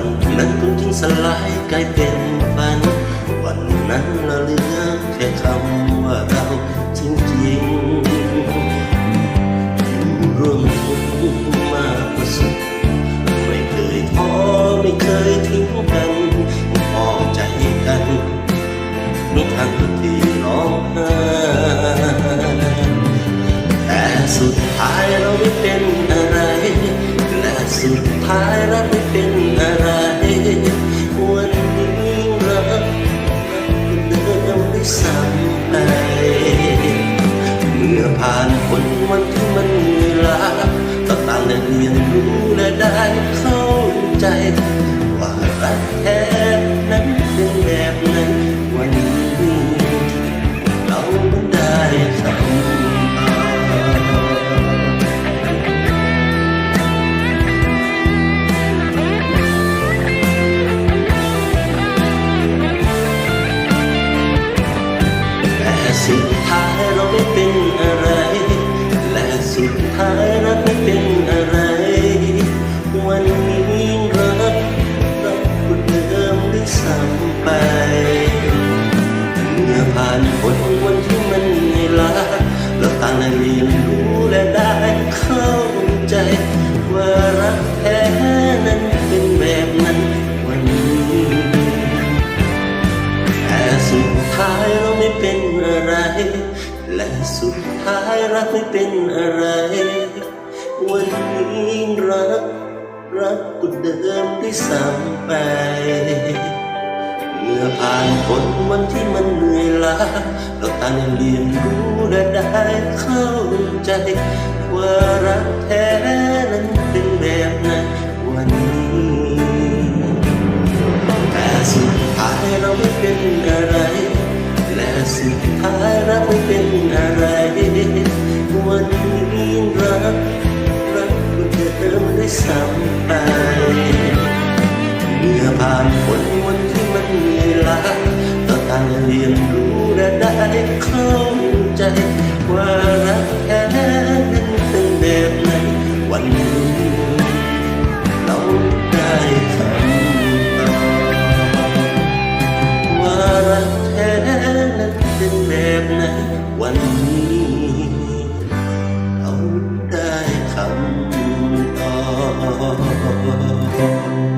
วันนั้นคุณจึงสลายกลายเป็นฝัน วันนั้นเราเหลือแค่คำว่าเราจริงๆอยู่ร่วมทุกข์มาประสบไม่เคยท้อไม่เคยทิ้งกันพอใจกันมีทั้งที่ร้องไห้แต่สุดท้ายเราไม่เป็นอะไรและสุดท้ายเรา คนวันที่มันเหนื่อยล้าก็ต่างได้เรียนรู้และได้เข้าใจ ท้ายเราไม่เป็นอะไร วันนี้รักรักคนเดิมได้ซ้ำไปเมื่อผ่านพ้นวันที่มันเหนื่อยล้าเราต่างได้เรียนรู้และได้เข้าใจ ว่ารักแท้นั้นเป็นแบบนั้นวันนี้แต่สุดท้ายเราไม่เป็นอะไร และสุดท้ายรักไม่เป็นอะไร วันนี้รัก รักก็เดิมได้ซ้ำไปเมื่อผ่านพ้นวันที่มันเหนื่อยล้าเราต่างเรียนรู้และได้เข้าใจ ว่ารักแท้นั้นเป็น วันนี้เขาได้คำตอบ